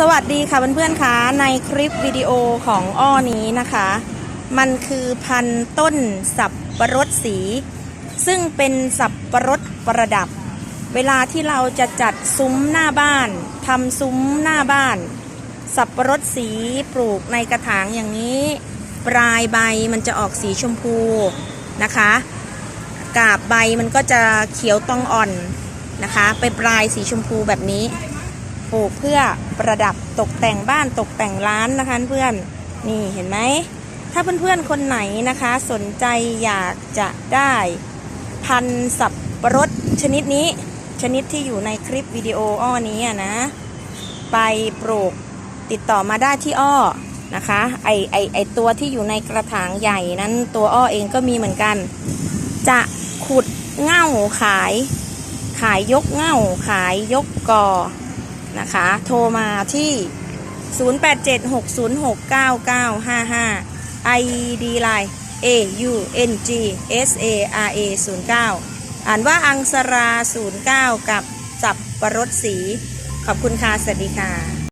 สวัสดีค่ะเพื่อนๆคะในคลิปวิดีโอของอ้อนี้นะคะ มันคือพันต้นสับประรดสี ซึ่งเป็นสับประรดประดับ เวลาที่เราจะจัดซุ้มหน้าบ้านทำซุ้มหน้าบ้าน สับประรดสีปลูกในกระถางอย่างนี้ ปลายใบมันจะออกสีชมพูนะคะ กาบใบมันก็จะเขียวตองอ่อนนะคะ ไปปลายสีชมพูแบบนี้ ปลูกเพื่อประดับตกแต่งบ้านตกแต่งร้านนะคะเพื่อนนี่เห็นไหมถ้าเพื่อนๆคนไหนนะคะ สนใจอยากจะได้พันธุ์สับประรดชนิดนี้ ชนิดที่อยู่ในคลิปวิดีโออ้อนี้นะ ไปปลูกติดต่อมาได้ที่อ้อนะคะไอไอไอตัวที่อยู่ในกระถางใหญ่นั้นตัวอ้อเองก็มีเหมือนกัน จะขุดเง่าขาย ขายยกเง่าขายยกกอ นะคะ โทรมาที่ 0876069955 ID Line A U N G S A R A 09อ่านว่าอังสรา 09 กับจับประรดสี ขอบคุณค่ะ สวัสดีค่ะ